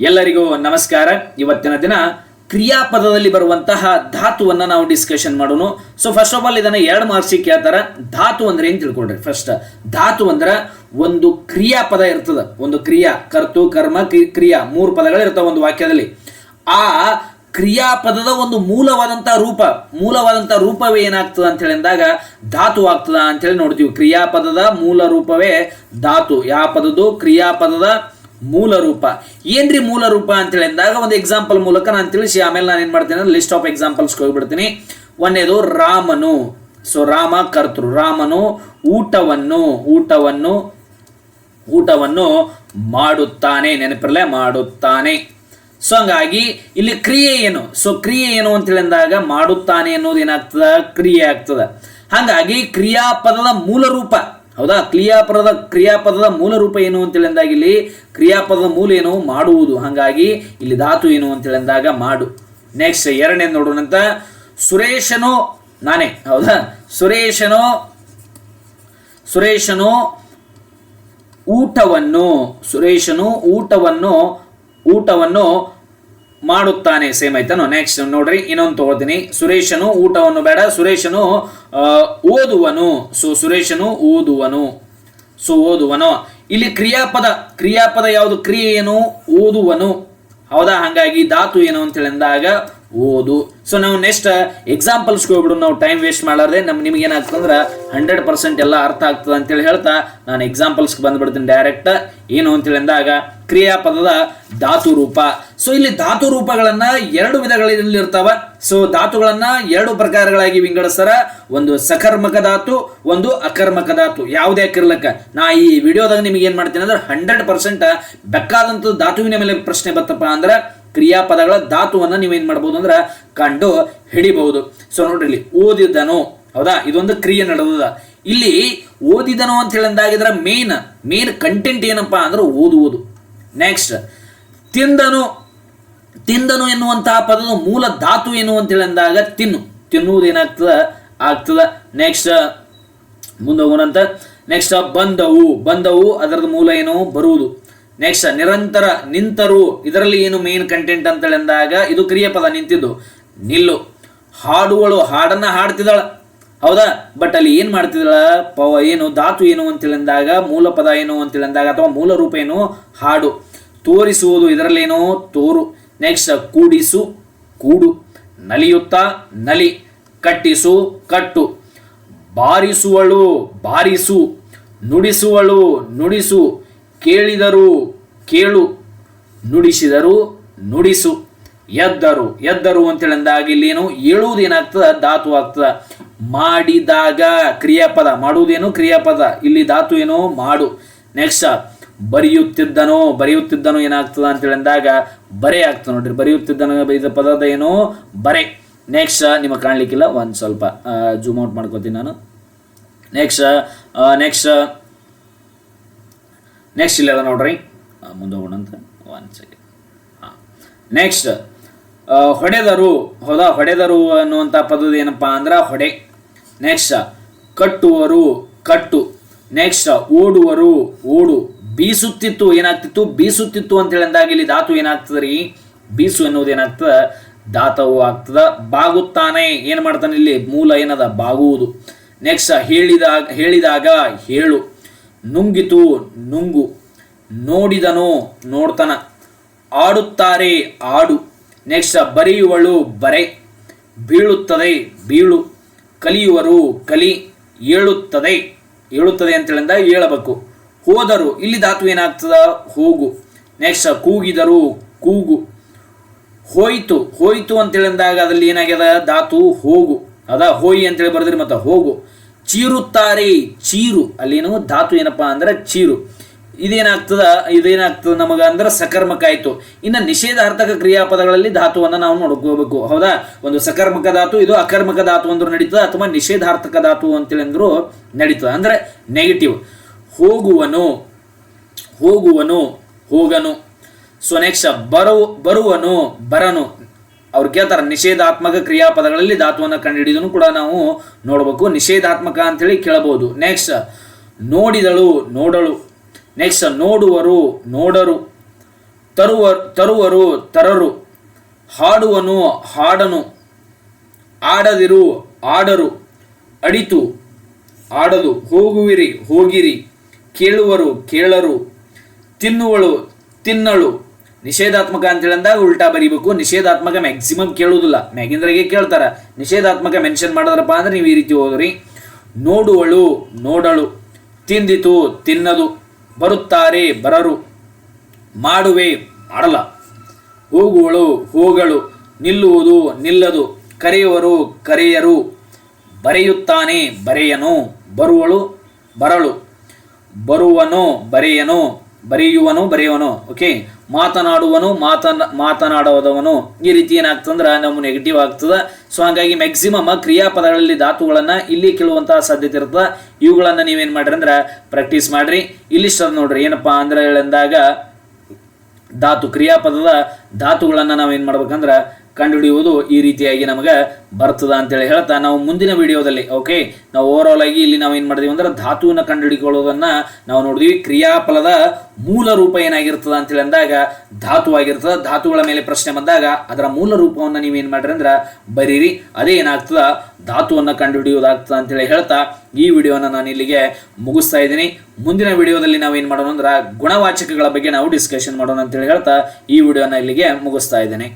ಎಲ್ಲರಿಗೂ ನಮಸ್ಕಾರ. ಇವತ್ತಿನ ದಿನ ಕ್ರಿಯಾಪದದಲ್ಲಿ ಬರುವಂತಹ ಧಾತುವನ್ನು ನಾವು ಡಿಸ್ಕಷನ್ ಮಾಡೋಣ. ಸೊ ಫಸ್ಟ್ ಆಫ್ ಆಲ್ ಇದನ್ನ ಎರಡು ಮಾರ್ಕ್ಸಿಗೆ ಕೇಳ್ತಾರೆ. ಧಾತು ಅಂದ್ರೆ ಏನು ತಿಳ್ಕೊಳ್ರಿ? ಫಸ್ಟ್ ಧಾತು ಅಂದ್ರೆ ಒಂದು ಕ್ರಿಯಾಪದ ಇರ್ತದ. ಒಂದು ಕ್ರಿಯಾ, ಕರ್ತು, ಕರ್ಮ, ಕ್ರಿ- ಕ್ರಿಯಾ, ಮೂರು ಪದಗಳು ಇರ್ತವೆ ಒಂದು ವಾಕ್ಯದಲ್ಲಿ. ಆ ಕ್ರಿಯಾಪದದ ಒಂದು ಮೂಲವಾದಂಥ ರೂಪ ಮೂಲವಾದಂಥ ರೂಪವೇ ಏನಾಗ್ತದ ಅಂತ ಹೇಳಿದಾಗ ಧಾತು ಆಗ್ತದ ಅಂತ ಹೇಳಿ ನೋಡ್ತೀವಿ. ಕ್ರಿಯಾಪದದ ಮೂಲ ರೂಪವೇ ಧಾತು. ಯಾವ ಪದದ್ದು? ಕ್ರಿಯಾಪದದ ಮೂಲ ರೂಪ. ಏನ್ರಿ ಮೂಲ ರೂಪ ಅಂತೇಳಿ? ಅಂದಾಗ ಒಂದು ಎಕ್ಸಾಂಪಲ್ ಮೂಲಕ ನಾನು ತಿಳಿಸಿ, ಆಮೇಲೆ ನಾನು ಏನ್ ಮಾಡ್ತೀನಿ ಅಂದ್ರೆ ಲಿಸ್ಟ್ ಆಫ್ ಎಕ್ಸಾಂಪಲ್ಸ್ ಹೋಗ್ಬಿಡ್ತೀನಿ. ಒಂದೇದು ರಾಮನು. ಸೊ ರಾಮ ಕರ್ತೃ. ರಾಮನು ಊಟವನ್ನು ಊಟವನ್ನು ಊಟವನ್ನು ಮಾಡುತ್ತಾನೆ. ನೆನಪಿರಲೇ, ಮಾಡುತ್ತಾನೆ. ಸೊ ಹಂಗಾಗಿ ಇಲ್ಲಿ ಕ್ರಿಯೆ ಏನು? ಸೊ ಕ್ರಿಯೆ ಏನು ಅಂತ ಹೇಳಿದಾಗ ಮಾಡುತ್ತಾನೆ ಅನ್ನೋದು ಏನಾಗ್ತದ? ಕ್ರಿಯೆ ಆಗ್ತದ. ಹಾಗಾಗಿ ಕ್ರಿಯಾಪದದ ಮೂಲ ರೂಪ. ಹೌದಾ? ಕ್ರಿಯಾಪದದ ಕ್ರಿಯಾಪದದ ಮೂಲ ರೂಪ ಏನು ಅಂತ ಅಂದಾಗ ಇಲ್ಲಿ ಕ್ರಿಯಾಪದದ ಮೂಲ ಏನು? ಮಾಡುವುದು. ಹಾಗಾಗಿ ಇಲ್ಲಿ ಧಾತು ಏನು ಅಂತ ಅಂದಾಗ ಮಾಡು ನೆಕ್ಸ್ಟ್ ಎರಡನೇ ನೋಡೋಣಂತ ಸುರೇಶನು, ನಾನೇ, ಹೌದಾ? ಸುರೇಶನು ಸುರೇಶನು ಊಟವನ್ನು ಸುರೇಶನು ಊಟವನ್ನು ಊಟವನ್ನು ಮಾಡುತ್ತಾನೆ ಸೇಮ್ ಆಯ್ತಾನು ನೆಕ್ಸ್ಟ್ ನೋಡ್ರಿ, ಇನ್ನೊಂದು ತಗೋತೀನಿ ಸುರೇಶನು ಊಟವನ್ನು ಬೇಡ, ಸುರೇಶನು ಓದುವನು. ಸೊ ಸುರೇಶನು ಓದುವನು. ಸೊ ಓದುವನು. ಇಲ್ಲಿ ಕ್ರಿಯಾಪದ ಕ್ರಿಯಾಪದ ಯಾವುದು? ಕ್ರಿಯೆ ಏನು? ಓದುವನು. ಹೌದಾ? ಹಾಗಾಗಿ ಧಾತು ಏನು ಅಂತ ಹೇಳಿದಾಗ ಓದು. ಸೊ ನಾವು ನೆಕ್ಸ್ಟ್ ಎಕ್ಸಾಂಪಲ್ಸ್ಗೆ ಹೋಗ್ಬಿಡು. ನಾವು ಟೈಮ್ ವೇಸ್ಟ್ ಮಾಡಾರ್ದೆ ನಮ್ಗೆ ನಿಮ್ಗೆ ಏನಾಗ್ತಂದ್ರೆ ಹಂಡ್ರೆಡ್ ಪರ್ಸೆಂಟ್ ಎಲ್ಲ ಅರ್ಥ ಆಗ್ತದೆ ಅಂತೇಳಿ ಹೇಳ್ತಾ, ನಾನು ಎಕ್ಸಾಂಪಲ್ಸ್ಗೆ ಬಂದ್ಬಿಡ್ತೀನಿ ಡೈರೆಕ್ಟ್ ಏನು ಅಂತೇಳಿ ಅಂದಾಗ ಕ್ರಿಯಾಪದದ ಧಾತು ರೂಪ. ಸೊ ಇಲ್ಲಿ ಧಾತು ರೂಪಗಳನ್ನ ಎರಡು ವಿಧಗಳಲ್ಲಿ ಇರ್ತಾವ. ಸೊ ಧಾತುಗಳನ್ನ ಎರಡು ಪ್ರಕಾರಗಳಾಗಿ ವಿಂಗಡಿಸ್ತಾರ. ಒಂದು ಸಕರ್ಮಕ ಧಾತು, ಒಂದು ಅಕರ್ಮಕ ಧಾತು. ಯಾವುದೇ ಹಾಕಿರ್ಲಕ್ಕ ನಾ ಈ ವಿಡಿಯೋದಾಗ ನಿಮಗೆ ಏನ್ ಮಾಡ್ತೀನಿ ಅಂದ್ರೆ ಹಂಡ್ರೆಡ್ ಪರ್ಸೆಂಟ್ ಬೆಕ್ಕಾದಂತ ಧಾತುವಿನ ಮೇಲೆ ಪ್ರಶ್ನೆ ಬತ್ತಪ್ಪ ಅಂದ್ರೆ ಕ್ರಿಯಾಪದಗಳ ಧಾತುವನ್ನ ನೀವೇನ್ ಮಾಡ್ಬೋದು ಅಂದ್ರೆ ಕಂಡು ಹಿಡಿಬಹುದು. ಸೊ ನೋಡ್ರಿ ಇಲ್ಲಿ ಓದಿದನು. ಹೌದಾ? ಇದೊಂದು ಕ್ರಿಯೆ ನಡೆದದ. ಇಲ್ಲಿ ಓದಿದನು ಅಂತ ಹೇಳಿದಾಗಿದ್ರೆ ಮೇನ್ ಮೇನ್ ಕಂಟೆಂಟ್ ಏನಪ್ಪಾ ಅಂದ್ರೆ ಓದುವುದು. ನೆಕ್ಸ್ಟ್ ತಿಂದನು ತಿಂದನು ಎನ್ನುವಂತಹ ಪದದ ಮೂಲ ಧಾತು ಏನು ಅಂತ ಅಂದಾಗ ತಿನ್ನು. ತಿನ್ನುವುದು ಏನಾಗ್ತದ? ಆಗ್ತದ. ನೆಕ್ಸ್ಟ್ ಮುಂದೆ ಹೋಗೋಣಂತ ನೆಕ್ಸ್ಟ್ ಬಂದವು. ಬಂದವು ಅದರದ ಮೂಲ ಏನು? ಬರುವುದು. ನೆಕ್ಸ್ಟ್ ನಿರಂತರ ನಿಂತರು. ಇದರಲ್ಲಿ ಏನು ಮೇನ್ ಕಂಟೆಂಟ್ ಅಂತ ಅಂದಾಗ ಇದು ಕ್ರಿಯಾಪದ ನಿಂತಿದ್ದು. ನಿಲ್ಲು. ಹಾಡುಗಳು ಹಾಡನ್ನ ಹಾಡ್ತಿದ್ದಾಳ. ಹೌದಾ? ಬಟ್ ಅಲ್ಲಿ ಏನು ಮಾಡ್ತಿದ್ದಾಳ ಪವ ಏನು, ಧಾತು ಏನು ಅಂತ ಹೇಳಿದಾಗ, ಮೂಲ ಪದ ಏನು ಅಂತ ಹೇಳಿದಾಗ, ಅಥವಾ ಮೂಲ ರೂಪ ಏನು? ಹಾಡು. ತೋರಿಸುವುದು ಇದರಲ್ಲೇನೋ? ತೋರು. ನೆಕ್ಸ್ಟ್ ಕೂಡಿಸು, ಕೂಡು. ನಲಿಯುತ್ತಾ, ನಲಿ. ಕಟ್ಟಿಸು, ಕಟ್ಟು. ಬಾರಿಸುವಳು, ಬಾರಿಸು. ನುಡಿಸುವಳು, ನುಡಿಸು. ಕೇಳಿದರು, ಕೇಳು. ನುಡಿಸಿದರು, ನುಡಿಸು. ಎದ್ದರು ಎದ್ದರು ಅಂತೇಳಿದಾಗ ಇಲ್ಲೇನು? ಏಳುವುದು ಏನಾಗ್ತದ? ಧಾತು ಆಗ್ತದ. ಮಾಡಿದಾಗ ಕ್ರಿಯಾಪದ, ಮಾಡುವುದೇನು ಕ್ರಿಯಾಪದ? ಇಲ್ಲಿ ಧಾತು ಏನು? ಮಾಡು. ನೆಕ್ಸ್ಟ್ ಬರೆಯುತ್ತಿದ್ದನು ಬರೆಯುತ್ತಿದ್ದನು ಏನಾಗ್ತದ ಅಂತೇಳಿ ಅಂದಾಗ ಬರೆ ಆಗ್ತದೆ ನೋಡ್ರಿ. ಬರೆಯುತ್ತಿದ್ದನು ಇದು ಪದದ ಏನು? ಬರೆ. ನೆಕ್ಸ್ಟ್ ನಿಮಗೆ ಕಾಣ್ಲಿಕ್ಕಿಲ್ಲ, ಒಂದು ಸ್ವಲ್ಪ ಜೂಮ್ ಔಟ್ ಮಾಡ್ಕೋತೀನಿ ನಾನು. ನೆಕ್ಸ್ಟ್ ನೆಕ್ಸ್ಟ್ ನೆಕ್ಸ್ಟ್ ಇಲ್ಲ ನೋಡ್ರಿ. ಮುಂದೆ ಮುಂದೆ ಹೋಗೋಣಂತ ಒನ್ ಸೆಕೆಂಡ್ ನೆಕ್ಸ್ಟ್ ಹೊಡೆದರು. ಹೌದಾ? ಹೊಡೆದರು ಅನ್ನುವಂಥ ಪದದ ಏನಪ್ಪಾ ಅಂದ್ರೆ ಹೊಡೆ. ನೆಕ್ಸ್ಟ್ ಕಟ್ಟುವರು, ಕಟ್ಟು. ನೆಕ್ಸ್ಟ್ ಓಡುವರು, ಓಡು. ಬೀಸುತ್ತಿತ್ತು, ಏನಾಗ್ತಿತ್ತು? ಬೀಸುತ್ತಿತ್ತು ಅಂತ ಹೇಳಿದಾಗ ಇಲ್ಲಿ ಧಾತು ಏನಾಗ್ತದ ರೀ? ಬೀಸು ಎನ್ನುವುದು ಏನಾಗ್ತದ? ಧಾತವು ಆಗ್ತದ. ಬಾಗುತ್ತಾನೆ. ಏನು ಮಾಡ್ತಾನೆ ಇಲ್ಲಿ? ಮೂಲ ಏನದ? ಬಾಗುವುದು. ನೆಕ್ಸ್ಟ್ ಹೇಳಿದಾಗ ಹೇಳಿದಾಗ ಹೇಳು. ನುಂಗಿತು, ನುಂಗು. ನೋಡಿದನು, ನೋಡ್ತಾನ. ಆಡುತ್ತಾರೆ, ಆಡು. ನೆಕ್ಸ್ಟ್ ಬರೆಯುವಳು ಬರೆ. ಬೀಳುತ್ತದೆ, ಬೀಳು. ಕಲಿಯುವರು ಕಲಿ ಏಳುತ್ತದೆ. ಏಳುತ್ತದೆ ಅಂತ ಹೇಳಬೇಕು ಹೋದರು, ಇಲ್ಲಿ ಧಾತು ಏನಾಗ್ತದ? ಹೋಗು. ನೆಕ್ಸ್ಟ್ ಕೂಗಿದರು, ಕೂಗು. ಹೋಯ್ತು ಹೋಯ್ತು ಅಂತ ಹೇಳಿದಾಗ ಅದ್ರಲ್ಲಿ ಏನಾಗ್ಯದ? ಧಾತು, ಹೋಗು. ಅದ, ಹೋಯಿ ಅಂತೇಳಿ ಬರೆದ್ರಿ ಮತ್ತೆ ಹೋಗು. ಚೀರುತ್ತಾರೆ, ಚೀರು. ಅಲ್ಲೇನು? ಧಾತು ಏನಪ್ಪಾ ಅಂದ್ರೆ ಚೀರು. ಇದೇನಾಗ್ತದ? ಇದೇನಾಗ್ತದ ನಮಗ ಅಂದ್ರೆ ಸಕರ್ಮಕ ಆಯ್ತು. ಇನ್ನು ನಿಷೇಧಾರ್ಥಕ ಕ್ರಿಯಾಪದಗಳಲ್ಲಿ ಧಾತುವನ್ನ ನಾವು ನೋಡ್ಕೋಬೇಕು. ಹೌದಾ? ಒಂದು ಸಕರ್ಮಕ ಧಾತು, ಇದು ಅಕರ್ಮಕ ಧಾತು ಅಂದ್ರೂ ನಡೀತದ, ಅಥವಾ ನಿಷೇಧಾರ್ಥಕ ಧಾತು ಅಂತೇಳಿ ಅಂದರೂ ನಡೀತದ. ಅಂದ್ರೆ ನೆಗೆಟಿವ್ ಹೋಗುವನು ಹೋಗುವನು, ಹೋಗನು. ಸೊ ನೆಕ್ಸ್ಟ್ ಬರು ಬರುವನು, ಬರನು. ಅವ್ರು ಕೇಳ್ತಾರೆ, ನಿಷೇಧಾತ್ಮಕ ಕ್ರಿಯಾಪದಗಳಲ್ಲಿ ಧಾತುವನ್ನು ಕಂಡುಹಿಡಿದನು ಕೂಡ ನಾವು ನೋಡಬೇಕು. ನಿಷೇಧಾತ್ಮಕ ಅಂತೇಳಿ ಕೇಳಬಹುದು. ನೆಕ್ಸ್ಟ್ ನೋಡಿದಳು, ನೋಡಳು. ನೆಕ್ಸ್ಟ್ ನೋಡುವರು, ನೋಡರು. ತರುವ, ತರುವರು, ತರರು. ಹಾಡುವನು, ಹಾಡನು. ಆಡದಿರು, ಆಡರು. ಅಡಿತು, ಆಡದು. ಹೋಗುವಿರಿ, ಹೋಗಿರಿ. ಕೇಳುವರು, ಕೇಳರು. ತಿನ್ನುವಳು, ತಿನ್ನಳು. ನಿಷೇಧಾತ್ಮಕ ಅಂತೇಳಂದಾಗ ಉಲ್ಟಾ ಬರೀಬೇಕು. ನಿಷೇಧಾತ್ಮಕ ಮ್ಯಾಕ್ಸಿಮಮ್ ಕೇಳುವುದಿಲ್ಲ. ಮ್ಯಾಗಿಂದ್ರಾಗೆ ಕೇಳ್ತಾರ. ನಿಷೇಧಾತ್ಮಕ ಮೆನ್ಷನ್ ಮಾಡಿದ್ರಪ್ಪ ಅಂದ್ರೆ ನೀವು ಈ ರೀತಿ ಹೋದ್ರಿ ನೋಡುವಳು, ನೋಡಳು. ತಿಂದಿತು, ತಿನ್ನದು. ಬರುತ್ತಾರೆ, ಬರರು, ಮಾಡುವೆ, ಮಾಡಲ್ಲ. ಹೋಗುವಳು ಹೋಗಳು ನಿಲ್ಲುವುದು, ನಿಲ್ಲದು, ಕರೆಯುವರು, ಕರೆಯರು. ಬರೆಯುತ್ತಾನೆ, ಬರೆಯನು, ಬರುವಳು, ಬರಳು. ಬರುವನು, ಬರೆಯನು ಬರೆಯುವನು ಬರೆಯುವನು ಓಕೆ ಮಾತನಾಡುವನು, ಮಾತನ ಮಾತನಾಡುವುದವನು ಈ ರೀತಿ ಏನಾಗ್ತಂದ್ರೆ ನಮ್ಮ ನೆಗೆಟಿವ್ ಆಗ್ತದೆ. ಸೊ ಹಾಗಾಗಿ ಮ್ಯಾಕ್ಸಿಮಮ್ ಕ್ರಿಯಾಪದಗಳಲ್ಲಿ ಧಾತುಗಳನ್ನು ಇಲ್ಲಿ ಕೇಳುವಂತಹ ಸಾಧ್ಯತೆ ಇರ್ತದೆ. ಇವುಗಳನ್ನು ನೀವೇನು ಮಾಡ್ರಿ ಅಂದ್ರೆ ಪ್ರಾಕ್ಟೀಸ್ ಮಾಡ್ರಿ. ಇಲ್ಲಿ ನೋಡ್ರಿ, ಏನಪ್ಪಾ ಅಂದ್ರೆ ಹೇಳಿದಾಗ ಧಾತು ಕ್ರಿಯಾಪದದ ಧಾತುಗಳನ್ನು ನಾವೇನು ಮಾಡ್ಬೇಕಂದ್ರೆ ಕಂಡುಹಿಡಿಯುವುದು ಈ ರೀತಿಯಾಗಿ ನಮಗೆ ಬರ್ತದ ಅಂತೇಳಿ ಹೇಳ್ತಾ ನಾವು ಮುಂದಿನ ವಿಡಿಯೋದಲ್ಲಿ ಓಕೆ ನಾವು ಓವರ್ ಆಗಿ ಇಲ್ಲಿ ನಾವು ಏನು ಮಾಡಿದೀವಿ ಅಂದ್ರೆ ಧಾತುವಿನ ಕಂಡುಹಿಡಿಕೊಳ್ಳೋದನ್ನ ನಾವು ನೋಡಿದ್ವಿ. ಕ್ರಿಯಾಫಲದ ಮೂಲ ರೂಪ ಏನಾಗಿರ್ತದೆ ಅಂತೇಳಿ ಅಂದಾಗ ಧಾತು ಆಗಿರ್ತದ. ಧಾತುಗಳ ಮೇಲೆ ಪ್ರಶ್ನೆ ಬಂದಾಗ ಅದರ ಮೂಲ ರೂಪವನ್ನು ನೀವೇನು ಮಾಡ್ರಿ ಅಂದ್ರೆ ಬರೀರಿ. ಅದೇ ಏನಾಗ್ತದೆ? ಧಾತುವನ್ನು ಅಂತ ಅಂತೇಳಿ ಹೇಳ್ತಾ ಈ ವಿಡಿಯೋನ ನಾನು ಇಲ್ಲಿಗೆ ಮುಗಿಸ್ತಾ ಇದ್ದೀನಿ. ಮುಂದಿನ ವಿಡಿಯೋದಲ್ಲಿ ನಾವು ಏನು ಮಾಡೋಣ ಅಂದ್ರೆ ಗುಣವಾಚಕಗಳ ಬಗ್ಗೆ ನಾವು ಡಿಸ್ಕಷನ್ ಮಾಡೋಣ ಅಂತೇಳಿ ಹೇಳ್ತಾ ಈ ವಿಡಿಯೋನ ಇಲ್ಲಿಗೆ ಮುಗಿಸ್ತಾ ಇದ್ದೇನೆ.